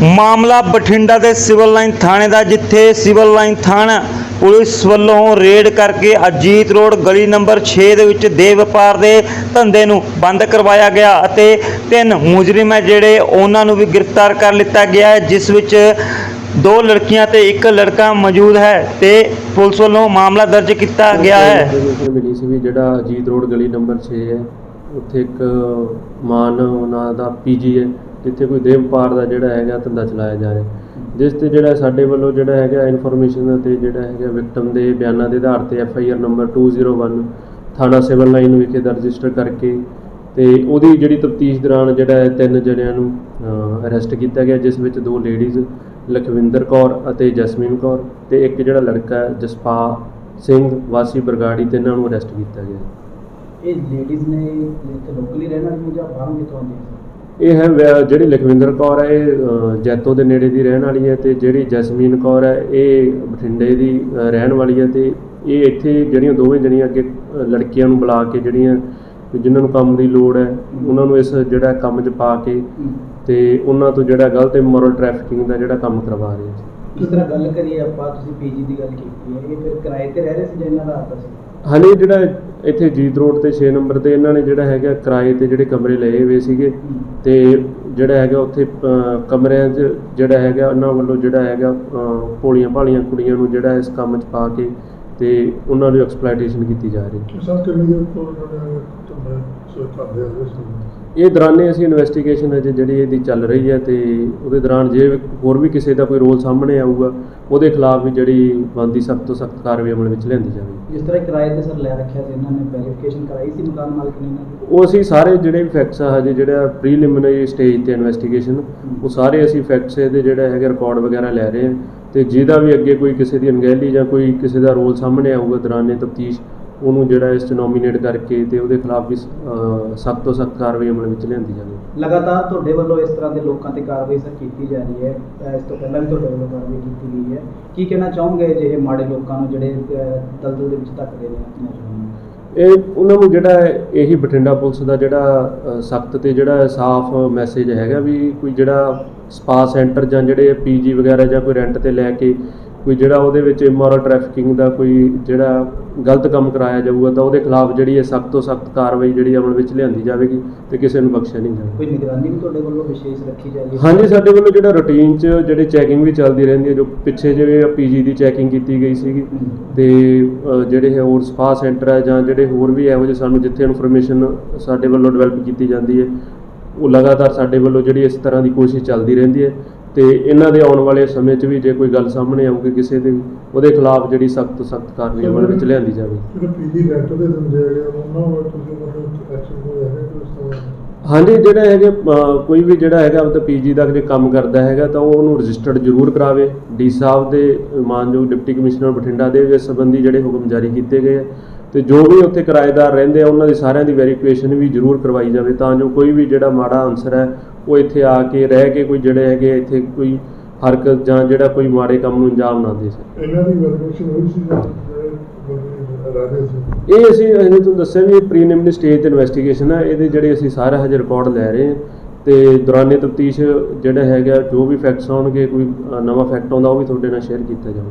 ਮਾਮਲਾ ਬਠਿੰਡਾ ਦੇ civil line ਥਾਣੇ ਦਾ, ਜਿੱਥੇ ਸਿਵਲ ਲਾਈਨ ਥਾਣਾ ਪੁਲਿਸ ਵੱਲੋਂ ਰੇਡ ਕਰਕੇ ਅਜੀਤ ਰੋਡ ਗਲੀ ਨੰਬਰ 6 ਦੇ ਵਿੱਚ ਦੇ ਵਪਾਰ ਦੇ ਧੰਦੇ ਨੂੰ ਬੰਦ ਕਰਵਾਇਆ ਗਿਆ ਅਤੇ ਤਿੰਨ ਮੁਜਰਮ ਹੈ ਜਿਹੜੇ ਉਹਨਾਂ ਨੂੰ ਵੀ ਗ੍ਰਿਫਤਾਰ ਕਰ ਲਿੱਤਾ ਗਿਆ ਹੈ, ਜਿਸ ਵਿੱਚ ਦੋ ਲੜਕੀਆਂ ਤੇ ਇੱਕ ਲੜਕਾ ਮੌਜੂਦ ਹੈ ਤੇ ਪੁਲਿਸ ਵੱਲੋਂ ਮਾਮਲਾ ਦਰਜ ਕੀਤਾ ਗਿਆ ਹੈ। ਮਿਲੀ ਸੀ ਵੀ ਜਿਹੜਾ ਅਜੀਤ ਰੋਡ ਗਲੀ ਨੰਬਰ 6 ਹੈ, ਉੱਥੇ ਇੱਕ ਮਾਨ ਨਾਂ ਦਾ ਪੀਜੀ ਹੈ। ਜਿੱਥੇ ਕੋਈ ਦੇਵਪਾਰ ਦਾ ਜਿਹੜਾ ਹੈਗਾ ਧੰਦਾ ਚਲਾਇਆ ਜਾ ਰਿਹਾ। ਜਿਸ ਤੇ ਜਿਹੜਾ ਸਾਡੇ ਵੱਲੋਂ ਜਿਹੜਾ ਹੈਗਾ ਇਨਫੋਰਮੇਸ਼ਨ ਤੇ ਜਿਹੜਾ ਹੈਗਾ ਵਿਕਟਮ ਦੇ ਬਿਆਨਾਂ ਦੇ ਆਧਾਰ ਤੇ ਐਫ ਆਈ ਆਰ ਨੰਬਰ 201 ਥਾਣਾ ਸਿਵਲ ਲਾਈਨ ਵਿਖੇ ਦਰਜ ਰਜਿਸਟਰ ਕਰਕੇ ਤੇ ਉਹਦੀ ਜਿਹੜੀ ਤਫਤੀਸ਼ ਦੌਰਾਨ ਜਿਹੜਾ ਹੈ ਤਿੰਨ ਜਣਿਆਂ ਨੂੰ ਅਰੈਸਟ ਕੀਤਾ ਗਿਆ, ਜਿਸ ਵਿੱਚ ਦੋ ਲੇਡੀਜ਼ ਲਖਵਿੰਦਰ ਕੌਰ ਅਤੇ ਜਸਮੀਨ ਕੌਰ ਤੇ ਇੱਕ ਜਿਹੜਾ ਲੜਕਾ ਜਸਪਾ ਸਿੰਘ ਵਾਸੀ ਬਰਗਾੜੀ ਤੇ ਇਹਨਾਂ ਨੂੰ ਅਰੈਸਟ ਕੀਤਾ ਗਿਆ। ਇਹ ਲੇਡੀਜ਼ ਨੇ ਇੱਥੇ ਲੋਕਲੀ ਰਹਿਣ ਵਾਲੀ ਜਾਂ ਬਾਹਰੋਂ ਕਿੱਥੋਂ ਆਉਂਦੀਆਂ ਇਹ ਹੈ ਵੈ- ਜਿਹੜੀ ਲਖਵਿੰਦਰ ਕੌਰ ਹੈ ਇਹ ਅ, ਜੈਤੋ ਦੇ ਨੇੜੇ ਦੀ ਰਹਿਣ ਵਾਲੀ ਹੈ ਤੇ ਜਿਹੜੀ ਜਸਮੀਨ ਕੌਰ ਹੈ ਇਹ ਬਠਿੰਡੇ ਦੀ ਅ, ਰਹਿਣ ਵਾਲੀ ਹੈ ਤੇ ਇਹ ਇੱਥੇ ਜਿਹੜੀਆਂ ਦੋਵੇਂ ਜਣੀਆਂ ਅੱਗੇ ਅ, ਲੜਕੀਆਂ ਨੂੰ ਬੁਲਾ ਕੇ ਜਿਹੜੀਆਂ ਵੀ ਜਿਨ੍ਹਾਂ ਨੂੰ ਕੰਮ ਦੀ ਲੋੜ ਹੈ ਉਹਨਾਂ ਨੂੰ ਇਸ ਜਿਹੜਾ ਕੰਮ 'ਚ ਪਾ ਕੇ ਤੇ ਉਹਨਾਂ ਤੋਂ ਜਿਹੜਾ ਗਲਤ ਇਮੋਰਲ ਟ੍ਰੈਫਿਕਿੰਗ ਦਾ ਜਿਹੜਾ ਕੰਮ ਕਰਵਾ ਰਹੇ ਸੀ ਜਿਸ ਤਰ੍ਹਾਂ ਗੱਲ ਕਰੀਏ ਆਪਾਂ ਤੁਸੀਂ ਪੀਜੀ ਦੀ ਗੱਲ ਕੀਤੀ ਹੈ ਇਹ ਫਿਰ ਕਿਰਾਏ ਤੇ ਰਹਿ ਰਹੇ ਸੀ ਜਾਂ ਇਹਨਾਂ ਦਾ ਆਪਦਾ ਸੀ? ਹਾਲੇ ਜਿਹੜਾ ਇੱਥੇ ਜੀਤ ਰੋਡ ਤੇ 6 ਨੰਬਰ ਤੇ ਇਹਨਾਂ ਨੇ ਜਿਹੜਾ ਹੈਗਾ ਕਿਰਾਏ ਤੇ ਜਿਹੜੇ ਕਮਰੇ ਲਏ ਹੋਏ ਸੀਗੇ ਤੇ ਜਿਹੜਾ ਹੈਗਾ ਉੱਥੇ ਕਮਰਿਆਂ 'ਚ ਜਿਹੜਾ ਹੈਗਾ ਉਹਨਾਂ ਵੱਲੋਂ ਜਿਹੜਾ ਹੈਗਾ ਅ, ਭੋਲੀਆਂ ਭਾਲੀਆਂ ਕੁੜੀਆਂ ਨੂੰ ਜਿਹੜਾ ਇਸ ਕੰਮ 'ਚ ਪਾ ਕੇ ਤੇ ਉਹਨਾਂ ਦੀ ਐਕਸਪਲੋਇਟੇਸ਼ਨ ਕੀਤੀ ਜਾ ਰਹੀ ਹੈ। ਸਰ ਕਿੰਨੀ ਦੇਰ ਤੋਂ ਇਹਨਾਂ ਨੇ ਤੁਹਾਨੂੰ ਸੋ ਕਰਦੇ ਆ ਰਹੇ ਸੀ ਇਹ ਦੌਰਾਨੇ ਅਸੀਂ ਇਨਵੈਸਟੀਗੇਸ਼ਨ ਅਜੇ ਜਿਹੜੀ ਇਹਦੀ ਚੱਲ ਰਹੀ ਹੈ ਤੇ ਉਹਦੇ ਦੌਰਾਨ ਜੇ ਹੋਰ ਵੀ ਕਿਸੇ ਦਾ ਕੋਈ ਰੋਲ ਸਾਹਮਣੇ ਆਊਗਾ ਉਹਦੇ ਖਿਲਾਫ ਵੀ ਜਿਹੜੀ ਬਣਦੀ ਸਖਤ ਤੋਂ ਸਖਤ ਕਾਰਵਾਈ ਅਮਲ ਵਿੱਚ ਲਿਆਂਦੀ ਜਾਵੇਗੀ। ਜਿਸ ਤਰ੍ਹਾਂ ਕਿਰਾਏ ਤੇ ਸਰ ਲੈ ਰੱਖਿਆ ਸੀ ਇਹਨਾਂ ਨੇ ਵੈਰੀਫਿਕੇਸ਼ਨ ਕਰਾਈ ਸੀ ਮਕਾਨ ਮਾਲਕ ਨੇ ਉਹ ਅਸੀਂ ਸਾਰੇ ਜਿਹੜੇ ਵੀ ਫੈਕਟਸ ਆ ਹਜੇ ਜਿਹੜਾ ਪ੍ਰੀਲਿਮਿਨਰੀ ਸਟੇਜ ਤੇ ਇਨਵੈਸਟੀਗੇਸ਼ਨ ਉਹ ਸਾਰੇ ਅਸੀਂ ਫੈਕਟਸ ਇਹਦੇ ਜਿਹੜਾ ਹੈਗਾ ਰਿਕਾਰਡ ਵਗੈਰਾ ਲੈ ਰਹੇ ਹਾਂ ਤੇ ਜਿਹਦਾ ਵੀ ਅੱਗੇ ਕੋਈ ਕਿਸੇ ਦੀ ਅਣਗਹਿਲੀ ਜਾਂ ਕੋਈ ਕਿਸੇ ਦਾ ਰੋਲ ਸਾਹਮਣੇ ਆਊਗਾ ਦੌਰਾਨੇ ਤਫਤੀਸ਼ ਉਹਨੂੰ ਜਿਹੜਾ ਇਸ ਚ ਨੋਮੀਨੇਟ ਕਰਕੇ ਤੇ ਉਹਦੇ ਖਿਲਾਫ ਵੀ ਸਖਤ ਤੋਂ ਸਖਤ ਕਾਰਵਾਈ ਅਮਲ ਵਿੱਚ ਲਿਆਂਦੀ ਜਾਵੇ। ਲਗਾਤਾਰ ਤੁਹਾਡੇ ਵੱਲੋਂ ਇਸ ਤਰ੍ਹਾਂ ਦੇ ਲੋਕਾਂ ਤੇ ਕਾਰਵਾਈ ਸਰ ਕੀਤੀ ਜਾ ਰਹੀ ਹੈ ਇਸ ਤੋਂ ਪਹਿਲਾਂ ਵੀ ਤੁਹਾਡੇ ਵੱਲੋਂ ਕਾਰਵਾਈ ਕੀਤੀ ਗਈ ਹੈ। ਕੀ ਕਹਿਣਾ ਚਾਹੋਗੇ ਜਿਹੇ ਮਾੜੇ ਲੋਕਾਂ ਨੂੰ ਜਿਹੜੇ ਦਲਦਲ ਦੇ ਵਿੱਚ ਧੱਕਦੇ ਨੇ ਇਹ ਉਹਨਾਂ ਨੂੰ ਜਿਹੜਾ ਹੈ, ਇਹੀ ਬਠਿੰਡਾ ਪੁਲਿਸ ਦਾ ਜਿਹੜਾ ਸਖਤ ਤੇ ਜਿਹੜਾ ਸਾਫ਼ ਮੈਸੇਜ ਹੈਗਾ ਵੀ ਕੋਈ ਜਿਹੜਾ ਸਪਾ ਸੈਂਟਰ ਜਾਂ ਜਿਹੜੇ ਪੀਜੀ ਵਗੈਰਾ ਜਾਂ ਕੋਈ ਰੈਂਟ ਤੇ ਲੈ ਕੇ ਕੋਈ ਜਿਹੜਾ ਉਹਦੇ ਵਿੱਚ ਇਮੋਰਲ ਟ੍ਰੈਫਿਕਿੰਗ ਦਾ ਕੋਈ ਜਿਹੜਾ ਗਲਤ ਕੰਮ ਕਰਾਇਆ ਜਾਊਗਾ ਤਾਂ ਉਹਦੇ ਖਿਲਾਫ ਜਿਹੜੀ ਹੈ ਸਖਤ ਤੋਂ ਸਖਤ ਕਾਰਵਾਈ ਜਿਹੜੀ ਅਮਲ ਵਿੱਚ ਲਿਆਂਦੀ ਜਾਵੇਗੀ ਤੇ ਕਿਸੇ ਨੂੰ ਬਖਸ਼ਿਆ ਨਹੀਂ ਜਾਵੇਗਾ। ਕੋਈ ਨਿਗਰਾਨੀ ਵੀ ਤੁਹਾਡੇ ਵੱਲੋਂ ਵਿਸ਼ੇਸ਼ ਰੱਖੀ ਜਾ ਰਹੀ ਹੈ ਹਾਂਜੀ ਸਾਡੇ ਵੱਲੋਂ ਜਿਹੜਾ ਰੂਟੀਨ 'ਚ ਜਿਹੜੀ ਚੈਕਿੰਗ ਵੀ ਚੱਲਦੀ ਰਹਿੰਦੀ ਹੈ ਜੋ ਪਿੱਛੇ ਜਿਵੇਂ ਪੀਜੀ ਦੀ ਚੈਕਿੰਗ ਕੀਤੀ ਗਈ ਸੀਗੀ ਤੇ ਜਿਹੜੇ ਹੈ ਹੋਰ ਸਪਾ ਸੈਂਟਰ ਹੈ ਜਾਂ ਜਿਹੜੇ ਹੋਰ ਵੀ ਇਹੋ ਜਿਹੇ ਸਾਨੂੰ ਜਿੱਥੇ ਇਨਫੋਰਮੇਸ਼ਨ ਸਾਡੇ ਵੱਲੋਂ ਡਿਵੈਲਪ ਕੀਤੀ ਜਾਂਦੀ ਹੈ ਉਹ ਲਗਾਤਾਰ ਸਾਡੇ ਵੱਲੋਂ ਜਿਹੜੀ ਇਸ ਤਰ੍ਹਾਂ ਦੀ ਕੋਸ਼ਿਸ਼ ਚੱਲਦੀ ਰਹਿੰਦੀ ਹੈ। ਤੇ ਇਹਨਾਂ ਦੇ ਆਉਣ ਵਾਲੇ ਸਮੇਂ 'ਚ ਵੀ ਜੇ ਕੋਈ ਗੱਲ ਸਾਹਮਣੇ ਆਊਗੀ ਕਿਸੇ ਦੇ ਵੀ ਉਹਦੇ ਖਿਲਾਫ ਜਿਹੜੀ ਸਖਤ ਸਖਤ ਕਾਰਵਾਈ ਅਮਲ ਵਿੱਚ ਲਿਆਂਦੀ ਜਾਵੇ। ਜਿਹੜੇ ਪੀਜੀ ਰੈਂਟ ਦੇ ਦਿੰਦੇ ਹੈਗੇ ਆ, ਉਹਨਾਂ ਵੱਲ ਤੁਸੀਂ ਮਤਲਬ ਐਕਸ਼ਨ ਕੋਈ ਹੈ ਕਿ ਉਸ ਤੋਂ ਹਾਂਜੀ ਜਿਹੜਾ ਹੈਗੇ ਕੋਈ ਵੀ ਜਿਹੜਾ ਹੈਗਾ ਉਹ ਪੀਜੀ ਦਾ ਜੇ ਕੰਮ ਕਰਦਾ ਹੈਗਾ ਤਾਂ ਉਹ ਉਹਨੂੰ ਰਜਿਸਟਰਡ ਜ਼ਰੂਰ ਕਰਾਵੇ। ਡੀ ਸਾਹਿਬ ਦੇ ਮਾਨਯੋਗ ਡਿਪਟੀ ਕਮਿਸ਼ਨਰ ਬਠਿੰਡਾ ਦੇ ਇਸ ਸੰਬੰਧੀ ਜਿਹੜੇ ਹੁਕਮ ਜਾਰੀ ਕੀਤੇ ਗਏ ਤੇ ਜੋ ਵੀ ਉੱਥੇ ਕਿਰਾਏਦਾਰ ਰਹਿੰਦੇ ਆ ਉਹਨਾਂ ਦੀ ਸਾਰਿਆਂ ਦੀ ਵੈਰੀਫਿਕੇਸ਼ਨ ਵੀ ਜ਼ਰੂਰ ਕਰਵਾਈ ਜਾਵੇ ਤਾਂ ਜੋ ਕੋਈ ਵੀ ਜਿਹੜਾ ਮਾੜਾ ਅਨਸਰ ਹੈ ਉਹ ਇੱਥੇ ਆ ਕੇ ਰਹਿ ਕੇ ਕੋਈ ਜਿਹੜੇ ਹੈਗੇ ਇੱਥੇ ਕੋਈ ਹਰਕਤ ਜਾਂ ਜਿਹੜਾ ਕੋਈ ਮਾੜੇ ਕੰਮ ਨੂੰ ਅੰਜਾਮ ਨਾ ਦੇ ਸਕੇ। ਇਹਨਾਂ ਦੀ ਵੈਰੀਫਿਕੇਸ਼ਨ ਹੋਈ ਸੀ ਜਾਂ ਸੀ? ਇਹ ਅਸੀਂ ਅਸੀਂ ਤੁਹਾਨੂੰ ਦੱਸਿਆ ਵੀ ਪ੍ਰੀਲਿਮਿਨਰੀ ਸਟੇਜ ਤੇ ਇਨਵੈਸਟੀਗੇਸ਼ਨ ਹੈ। ਇਹਦੇ ਜਿਹੜੇ ਅਸੀਂ ਸਾਰਾ ਹਜੇ ਰਿਕਾਰਡ ਲੈ ਰਹੇ ਹਾਂ ਤੇ ਦੌਰਾਨੇ ਤਫਤੀਸ਼ ਜਿਹੜਾ ਹੈਗਾ ਜੋ ਵੀ ਫੈਕਟਸ ਆਉਣਗੇ ਕੋਈ ਨਵਾਂ ਫੈਕਟ ਆਉਂਦਾ ਉਹ ਵੀ ਤੁਹਾਡੇ ਨਾਲ ਸ਼ੇਅਰ ਕੀਤਾ ਜਾਊਗਾ।